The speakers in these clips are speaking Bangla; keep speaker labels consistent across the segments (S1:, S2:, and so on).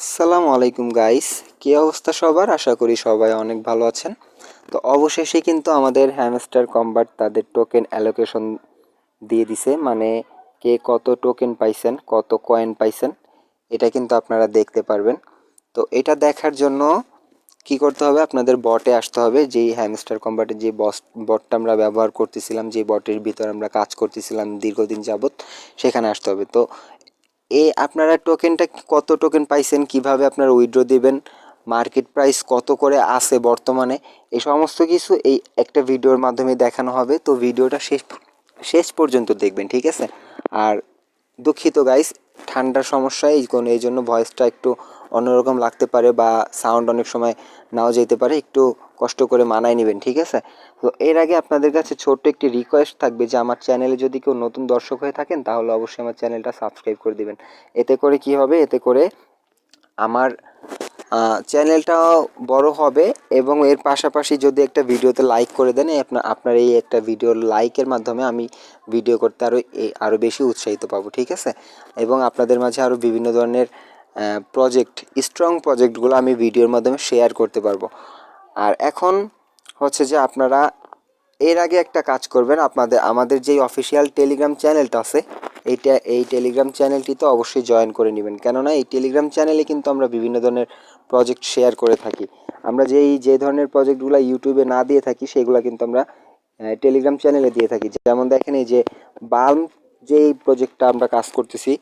S1: আসসালামু আলাইকুম গাইস কী অবস্থা সবার? আশা করি সবাই অনেক ভালো আছেন। তো অবশেষে কিন্তু আমাদের হ্যামস্টার কম্বাট তাদের টোকেন অ্যালোকেশন দিয়ে দিছে। মানে কে কত টোকেন পাইছেন, কত কয়েন পাইছেন, এটা কিন্তু আপনারা দেখতে পারবেন। তো এটা দেখার জন্য কি করতে হবে? আপনাদের বটে আসতে হবে। যেই হ্যামস্টার কম্বাটের যে বস বটটা আমরা ব্যবহার করতেছিলাম, যে বটের ভিতরে আমরা কাজ করতেছিলাম দীর্ঘদিন যাবত সেখানে আসতে হবে। তো এ আপনারা টোকেনটা কত টোকেন পাইছেন, কীভাবে আপনারা উইথড্র দিবেন মার্কেট প্রাইস কত করে আছে বর্তমানে, এই সমস্ত কিছু এই একটা ভিডিওর মাধ্যমে দেখানো হবে। তো ভিডিওটা শেষ শেষ পর্যন্ত দেখবেন, ঠিক আছে? আর দুঃখিত গাইস ঠান্ডার সমস্যা, এই কোনো, এই জন্য ভয়েসটা একটু অন্যরকম লাগতে পারে বা সাউন্ড অনেক সময় নাও যেতে পারে, একটু কষ্ট করে মানায় নেবেন, ঠিক আছে? তো এর আগে আপনাদের কাছে ছোট্ট একটি রিকোয়েস্ট থাকবে যে, আমার চ্যানেলে যদি কেউ নতুন দর্শক হয়ে থাকেন, তাহলে অবশ্যই আমার চ্যানেলটা সাবস্ক্রাইব করে দিবেন। এতে করে কি হবে? এতে করে আমার চ্যানেলটাও বড় হবে এবং এর পাশাপাশি যদি একটা ভিডিওতে লাইক করে দেন আপনার আপনার এই একটা ভিডিওর লাইকের মাধ্যমে আমি ভিডিও করতে আরও আরও বেশি উৎসাহিত পাবো, ঠিক আছে? এবং আপনাদের মাঝে আরও বিভিন্ন ধরনের প্রজেক্ট স্ট্রং প্রজেক্টগুলো আমি ভিডিওর মাধ্যমে শেয়ার করতে পারব। আর এখন হচ্ছে যে আপনারা এর আগে একটা কাজ করবেন, আপনাদের, আমাদের যেই অফিসিয়াল টেলিগ্রাম চ্যানেলটা আছে, এইটা, এই টেলিগ্রাম চ্যানেলটি তো অবশ্যই জয়েন করে নেবেন। কেননা এই টেলিগ্রাম চ্যানেলে কিন্তু আমরা বিভিন্ন ধরনের প্রজেক্ট শেয়ার করে থাকি। আমরা যেই, যে ধরনের প্রজেক্টগুলো ইউটিউবে না দিয়ে থাকি, সেগুলো কিন্তু আমরা টেলিগ্রাম চ্যানেলে দিয়ে থাকি। যেমন দেখেন এই যে বাল্ব, যেই প্রজেক্টটা আমরা কাজ করতেছি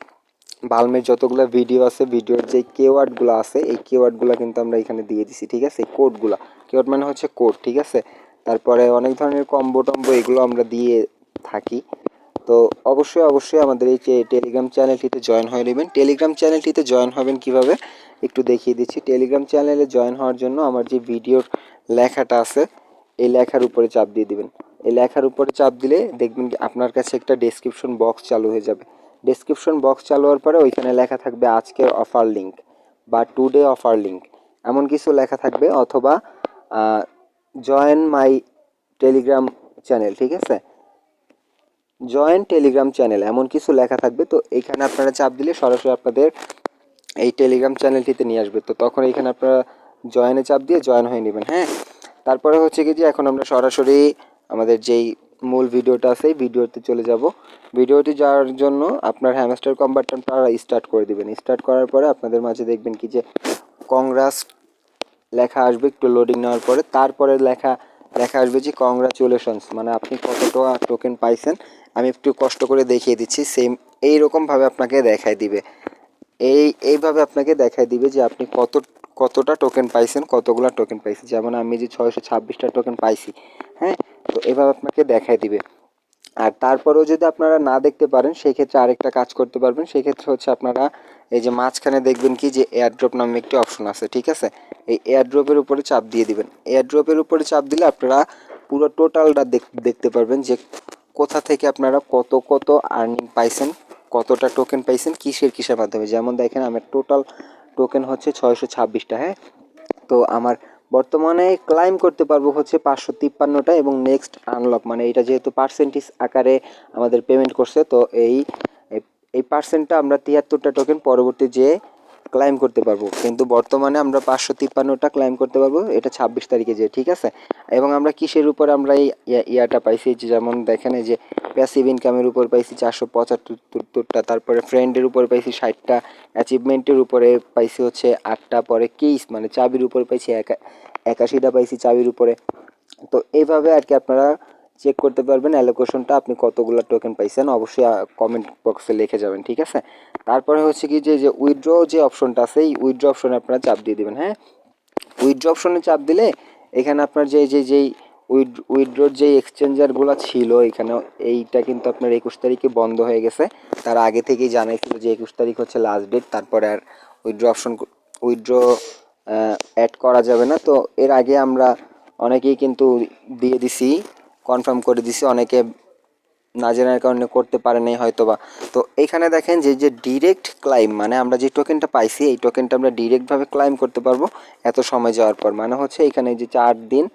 S1: বাল্মের যতগুলো ভিডিও আছে ভিডিওর যে কেওয়ার্ডগুলো আছে, এই কেওয়ার্ডগুলো কিন্তু আমরা এখানে দিয়ে দিছি, ঠিক আছে? এই কোডগুলো কেওয়ার্ড মানে হচ্ছে কোড ঠিক আছে? তারপরে অনেক ধরনের কম্বো টম্বো এগুলো আমরা দিয়ে থাকি। তো অবশ্যই অবশ্যই আমাদের এই টেলিগ্রাম চ্যানেলটিতে জয়েন হয়ে নেবেন। টেলিগ্রাম চ্যানেলটিতে জয়েন হবেন কীভাবে? একটু দেখিয়ে দিচ্ছি। টেলিগ্রাম চ্যানেলে জয়েন হওয়ার জন্য আমার যে ভিডিওর লেখাটা আছে, এই লেখার উপরে চাপ দিয়ে দিবেন। এই লেখার উপরে চাপ দিলে দেখবেন আপনার কাছে একটা ডেসক্রিপশন বক্স চালু হয়ে যাবে। ডেসক্রিপশন বক্স চালু হওয়ার পরে ওইখানে লেখা থাকবে আজকের অফার লিঙ্ক বা টুডে অফার লিঙ্ক এমন কিছু লেখা থাকবে অথবা জয়েন মাই টেলিগ্রাম চ্যানেল ঠিক আছে? জয়েন টেলিগ্রাম চ্যানেল এমন কিছু লেখা থাকবে। তো এখানে আপনারা চাপ দিলে সরাসরি আপনাদের এই টেলিগ্রাম চ্যানেলটিতে নিয়ে আসবে। তো তখন এখানে আপনারা জয়েনে চাপ দিয়ে জয়েন হয়ে নেবেন হ্যাঁ? তারপরে হচ্ছে কি যে এখন আমরা সরাসরি আমাদের যেই মূল ভিডিওটা আছে ভিডিওতে চলে যাব। ভিডিওটি যাওয়ার জন্য আপনার হ্যামস্টার কম্বারটা স্টার্ট করে দিবেন। স্টার্ট করার পরে আপনাদের মাঝে দেখবেন কি যে কংগ্রাস লেখা আসবে একটু লোডিং নেওয়ার পরে। তারপরে লেখা লেখা আসবে যে কংগ্রাচুলেশনস মানে আপনি কত টাকা টোকেন পাইছেন। আমি একটু কষ্ট করে দেখিয়ে দিচ্ছি সেম এইরকমভাবে আপনাকে দেখায় দিবে। এই, এইভাবে আপনাকে দেখায় দিবে যে আপনি কত, কতটা টোকেন পাইছেন, কতগুলো টোকেন পাইছেন। যেমন আমি যে ছয়শো ছাব্বিশটা টোকেন পাইছি হ্যাঁ? তো এভাবে আপনাকে দেখায় দিবে। আর তারপরেও যদি আপনারা না দেখতে পারেন, সেক্ষেত্রে আরেকটা কাজ করতে পারবেন। সেক্ষেত্রে হচ্ছে আপনারা এই যে মাঝখানে দেখবেন কি যে এয়ারড্রপ নামে একটি অপশন আছে, ঠিক আছে? এই এয়ারড্রপের উপরে চাপ দিয়ে দিবেন। এয়ারড্রপের উপরে চাপ দিলে আপনারা পুরো টোটালটা দেখতে পারবেন যে কোথা থেকে আপনারা কত কত আর্নিং পাইছেন, কতটা টোকেন পাইছেন কিসের কিসের মাধ্যমে? যেমন দেখেন, আমার টোটাল টোকেন হচ্ছে ছয়শো ছাব্বিশটা হ্যাঁ? তো আমার বর্তমানে ক্লাইম করতে পারব হচ্ছে পাঁচশো তিপ্পান্নটা এবং নেক্সট আনলক মানে এটা যেহেতু পার্সেন্টেজ আকারে আমাদের পেমেন্ট করছে, তো এই এই পার্সেন্টটা আমরা তিয়াত্তরটা টোকেন পরবর্তী যে ক্লাইম করতে পারব। কিন্তু বর্তমানে আমরা পাঁচশো তিপ্পান্নটা ক্লাইম করতে পারব, এটা ছাব্বিশ তারিখে যে, ঠিক আছে? এবং আমরা কিসের উপর আমরা এই ইয়াটা পাইছি যেমন দেখেন যে প্যাসিভ ইনকামের উপর পাইছি চারশো পঁচাত্তরটা, তারপরে ফ্রেন্ডের উপর পাইছি ষাটটা অ্যাচিভমেন্টের উপরে পাইছি হচ্ছে আটটা, পরে কেস মানে চাবির উপর পাইছি একা, একাশিটা পাইছি চাবির উপরে। তো এইভাবে আর কি আপনারা চেক করতে পারবেন অ্যালোকেশনটা আপনি কতগুলো টোকেন পাইছেন, অবশ্যই কমেন্ট বক্সে লিখে যাবেন, ঠিক আছে? তারপরে হচ্ছে কি যে যে উইথড্র যে অপশনটা আছে, এই উইথড্র অপশনে আপনারা চাপ দিয়ে দেবেন হ্যাঁ? উইথড্র অপশনে চাপ দিলে এখানে আপনার যে যে যেই উইথ উইথড্রোর যেই এক্সচেঞ্জারগুলো ছিল, এখানে এইটা কিন্তু আপনার একুশ তারিখে বন্ধ হয়ে গেছে। তার আগে থেকেই জানাইছিল যে একুশ তারিখ হচ্ছে লাস্ট ডেট তারপরে আর উইথড্র অপশন উইথড্র অ্যাড করা যাবে না। তো এর আগে আমরা অনেকেই কিন্তু দিয়ে দিছি কনফার্ম করে দিছি। অনেকে না জানার কারণে করতে পারে নাই হয়তো বা তো এখানে দেখেন যে যে ডিরেক্ট ক্লাইম মানে আমরা যে টোকেনটা পাইছি, এই টোকেনটা আমরা ডিরেক্টভাবে ক্লাইম করতে পারব এত সময় যাওয়ার পর। মানে হচ্ছে এখানে যে চার দিন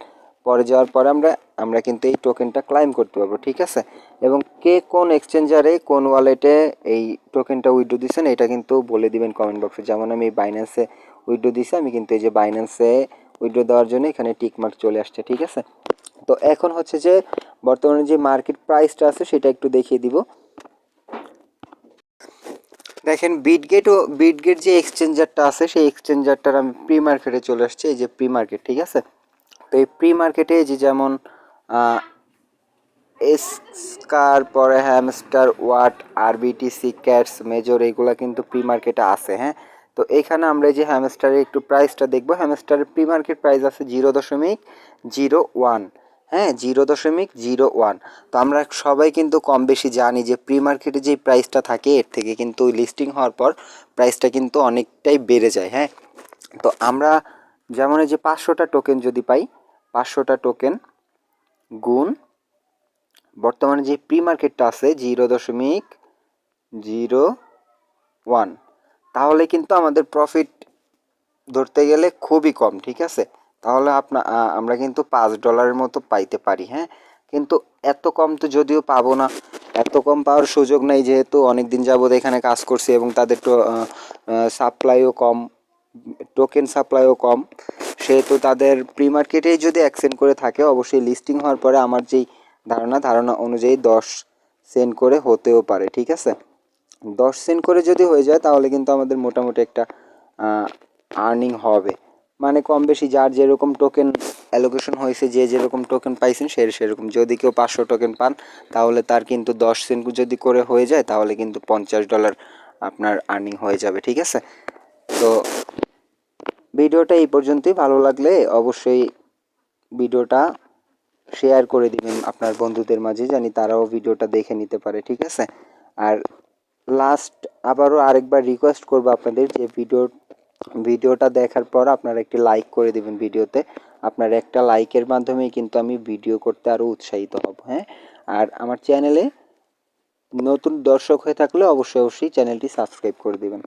S1: পরে যাওয়ার পরে আমরা আমরা কিন্তু এই টোকেনটা ক্লাইম করতে পারব, ঠিক আছে? এবং কে কোন এক্সচেঞ্জারে কোন ওয়ালেটে এই টোকেনটা উইড্রো দিচ্ছেন এটা কিন্তু বলে দিবেন কমেন্ট বক্সে যেমন আমি বাইন্যান্সে উইড্রো দিছি, আমি কিন্তু এই যে বাইন্যান্সে উইড্রো দেওয়ার জন্য এখানে টিকমার্ক চলে আসছে, ঠিক আছে? তো এখন হচ্ছে যে বর্তমানে যে মার্কেট প্রাইসটা আছে সেটা একটু দেখিয়ে দিব। দেখেন বিটগেট ও বিটগেট যে এক্সচেঞ্জারটা আছে, সেই এক্সচেঞ্জারটার আমি প্রি মার্কেটে চলে আসছি, এই যে প্রি মার্কেট ঠিক আছে? তো এই প্রি মার্কেটে যে যেমন এসকার পরে হ্যামস্টার ওয়াট আরবিটিসি ক্যাটস মেজর এইগুলা কিন্তু প্রি মার্কেটে আছে হ্যাঁ? তো এইখানে আমরা যে হ্যামস্টারের একটু প্রাইসটা দেখব। হ্যামস্টারের প্রি মার্কেট প্রাইস আছে জিরো দশমিক জিরো ওয়ান হ্যাঁ জিরো দশমিক জিরো ওয়ান তো আমরা সবাই কিন্তু কম বেশি জানি যে প্রি মার্কেটে যে প্রাইসটা থাকে, এর থেকে কিন্তু লিস্টিং হওয়ার পর প্রাইসটা কিন্তু অনেকটাই বেড়ে যায় হ্যাঁ। তো আমরা যেমন যে পাঁচশোটা টোকেন যদি পাই, পাঁচশোটা টোকেন গুণ বর্তমানে যে প্রি মার্কেটটা আছে জিরো দশমিক জিরো ওয়ান তাহলে কিন্তু আমাদের প্রফিট ধরতে গেলে খুবই কম, ঠিক আছে? তাহলে আপনা আমরা কিন্তু পাঁচ ডলারের মতো পাইতে পারি হ্যাঁ? কিন্তু এত কম তো যদিও পাবো না, এত কম পাওয়ার সুযোগ নেই যেহেতু অনেক দিন যাবৎ এখানে কাজ করছি এবং তাদের সাপ্লাইও কম টোকেন সাপ্লাইও কম, সেহেতু তাদের প্রি মার্কেটেই যদি অ্যাকসেন্ট করে থাকে, অবশ্যই লিস্টিং হওয়ার পরে আমার যেই ধারণা ধারণা অনুযায়ী দশ সেন্ট করে হতেও পারে, ঠিক আছে? দশ সেন্ট করে যদি হয়ে যায়, তাহলে কিন্তু আমাদের মোটামুটি একটা আর্নিং হবে। মানে কম বেশি যার যেরকম টোকেন অ্যালোকেশন হয়েছে, যে যেরকম টোকেন পাইছেন, সে সেরকম। যদি কেউ পাঁচশো টোকেন পান, তাহলে তার কিন্তু দশ সেন্ট যদি করে হয়ে যায়, তাহলে কিন্তু পঞ্চাশ ডলার আপনার আর্নিং হয়ে যাবে, ঠিক আছে? তো ভিডিওটা এই পর্যন্তই। ভালো লাগলে অবশ্যই ভিডিওটা শেয়ার করে দিবেন আপনার বন্ধুদের মাঝে, জানি তারাও ভিডিওটা দেখে নিতে পারে, ঠিক আছে? আর লাস্ট আবারও আরেকবার রিকোয়েস্ট করব আপনাদের যে ভিডিও ভিডিওটা দেখার পর আপনারা একটি লাইক করে দিবেন ভিডিওতে আপনার একটা লাইকের মাধ্যমেই কিন্তু আমি ভিডিও করতে আরও উৎসাহিত হব হ্যাঁ? আর আমার চ্যানেলে নতুন দর্শক হয়ে থাকলে অবশ্যই অবশ্যই চ্যানেলটি সাবস্ক্রাইব করে দিবেন।